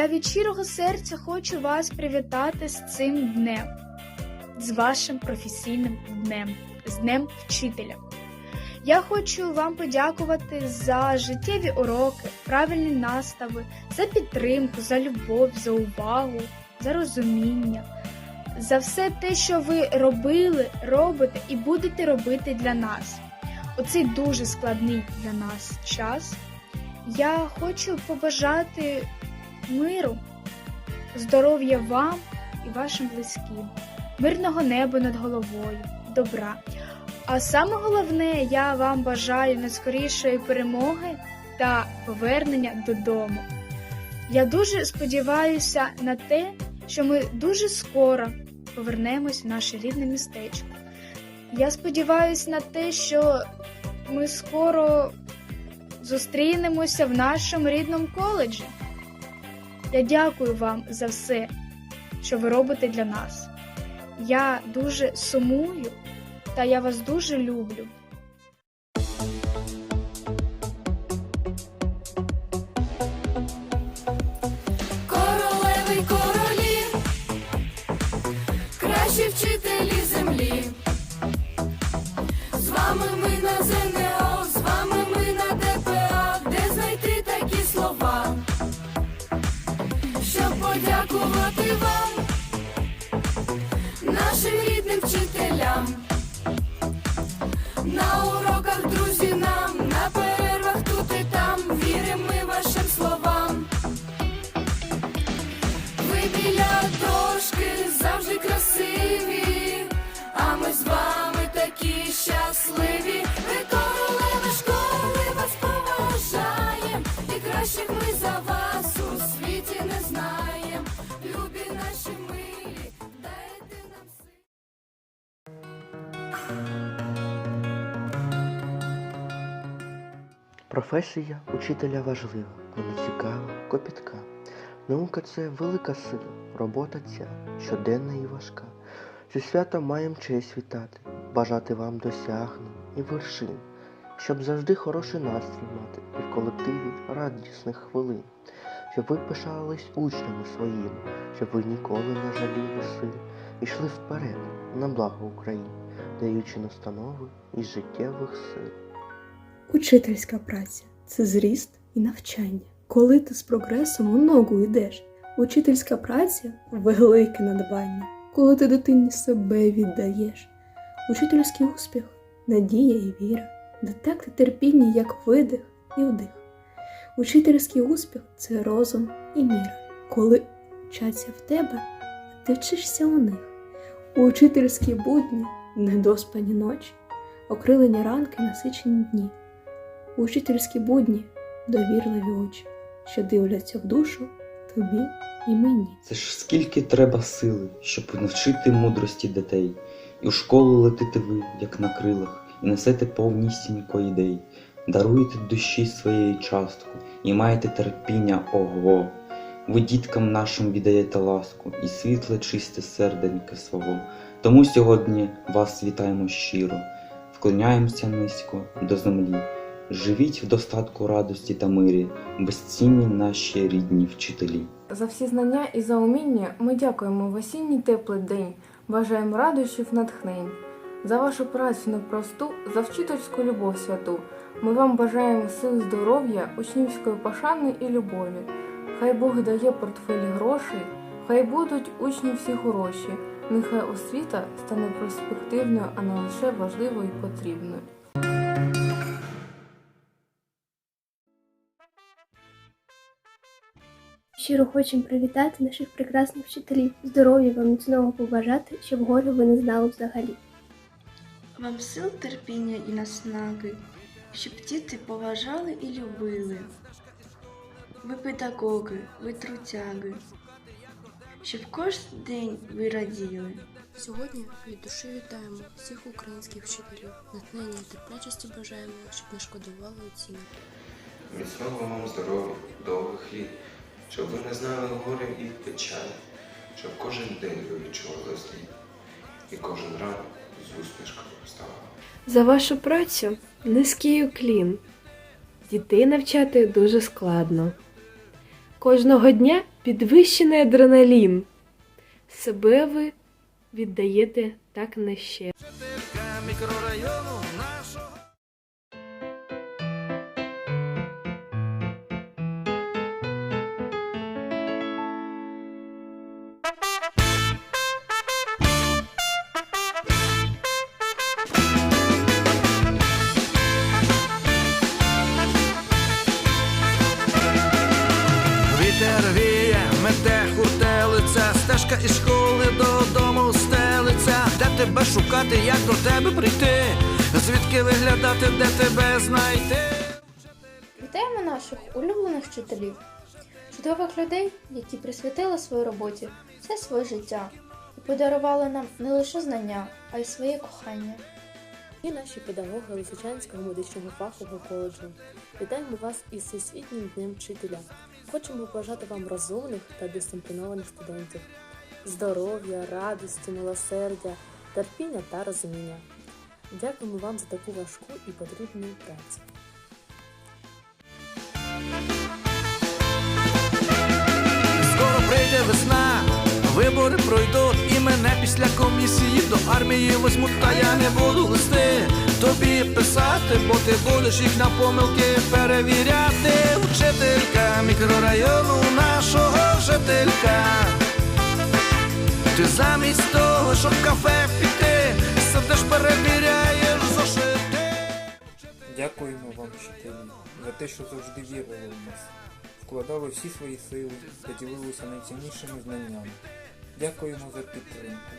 Я від щирого серця хочу вас привітати з цим днем, з вашим професійним днем, з Днем Вчителя. Я хочу вам подякувати за життєві уроки, правильні настави, за підтримку, за любов, за увагу, за розуміння, за все те, що ви робили, робите і будете робити для нас. У цей дуже складний для нас час. Я хочу побажати миру, здоров'я вам і вашим близьким, мирного неба над головою, добра. А саме головне, я вам бажаю найскорішої перемоги та повернення додому. Я дуже сподіваюся на те, що ми дуже скоро повернемось в наше рідне містечко. Я сподіваюся на те, що ми скоро зустрінемося в нашому рідному коледжі. Я дякую вам за все, що ви робите для нас. Я дуже сумую та я вас дуже люблю. Подякувати вам, нашим рідним вчителям. На Професія учителя важлива, вона цікава, копітка. Наука це велика сила, робота ця щоденна і важка. Зі святом маєм честь вітати, бажати вам досягнень і вершин, щоб завжди хороший настрій мати і в колективі радісних хвилин, щоб ви пишались учнями своїми, щоб ви ніколи не жаліли сил, і йшли вперед на благо України, даючи настанови із життєвих сил. Учительська праця це зріст і навчання. Коли ти з прогресом у ногу йдеш, учительська праця велике надбання. Коли ти дитині себе віддаєш, учительський успіх, надія і віра, детекти терпіння, як видих і вдих. Учительський успіх це розум і міра. Коли вчаться в тебе, ти вчишся у них. Учительські будні недоспані ночі, окрилені ранки, насичені дні. У учительські будні довірливі очі, що дивляться в душу тобі і мені. Це ж скільки треба сили, щоб навчити мудрості дітей, і в школу летите ви, як на крилах, і несете повнісінько ідей, даруєте душі своєї частку, і маєте терпіння ого. Ви діткам нашим віддаєте ласку і світле чисте серденьке свого. Тому сьогодні вас вітаємо щиро, вклоняємося низько до землі. Живіть в достатку радості та мирі, безцінні наші рідні вчителі. За всі знання і за уміння ми дякуємо в осінній теплий день, бажаємо радощів натхнень. За вашу працю непросту, за вчительську любов святу. Ми вам бажаємо сил здоров'я, учнівської пошани і любові. Хай Бог дає портфелі грошей, хай будуть учні всі хороші. Нехай освіта стане перспективною, а не лише важливою і потрібною. Щиро хочемо привітати наших прекрасних вчителів, здоров'я вам міцного побажати, щоб горю ви не знали взагалі. Вам сил терпіння і наснаги, щоб діти поважали і любили. Ви педагоги, ви трутяги, щоб кожен день ви раділи. Сьогодні від душі вітаємо всіх українських вчителів. Натхнення і терплячості бажаємо, щоб не шкодували оцінок. Міцного вам здоров'я, довгих літ, щоб ви не знали горя і печалі, щоб кожен день ви відчували злі, і кожен ранок з усмішкою вставали. За вашу працю низький уклін. Дітей навчати дуже складно. Кожного дня підвищений адреналін. Себе ви віддаєте так на ще. Вітер хуртелиця, із школи додому стелиться. Де тебе шукати, як до тебе прийти? Звідки виглядати, де тебе знайти? Вітаємо наших улюблених вчителів, чудових людей, які присвятили своїй роботі все своє життя і подарували нам не лише знання, а й своє кохання. І наші педагоги Лисичанського медичного фахового коледжу. Вітаємо вас із Всесвітнім днем вчителя. Хочемо побажати вам розумних та дисциплінованих студентів, здоров'я, радості, милосердя, терпіння та розуміння. Дякуємо вам за таку важку і потрібну працю. Скоро прийде весна, вибори пройдуть і мене після комісії до армії возьмуть, та я не буду листи тобі писати, бо ти будеш їх на помилки перевіряти. Учителька мікрорайону нашого жителька. Ти замість того, щоб в кафе піти, сидиш, перевіряєш зошити. Дякуємо вам, вчителі, за те, що завжди вірили в нас, вкладали всі свої сили та ділилися найціннішими знаннями. Дякуємо за підтримку.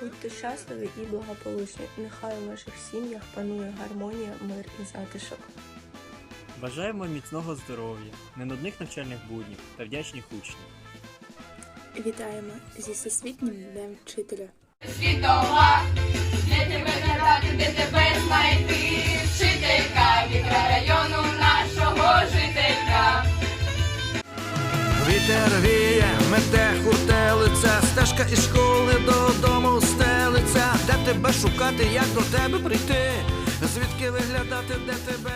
Будьте щасливі і благополучні. Нехай у ваших сім'ях панує гармонія, мир і затишок. Бажаємо міцного здоров'я, ненудних навчальних буднів та вдячних учнів. Вітаємо зі Всесвітнім днем вчителя. Світова, де тебе надати, де тебе знайти. Вчителька мікрорайону нашого жителька. Вітер віє, мете хуртелиця, стежка із школи додому стелиться. Де тебе шукати, як до тебе прийти? Звідки виглядати, де тебе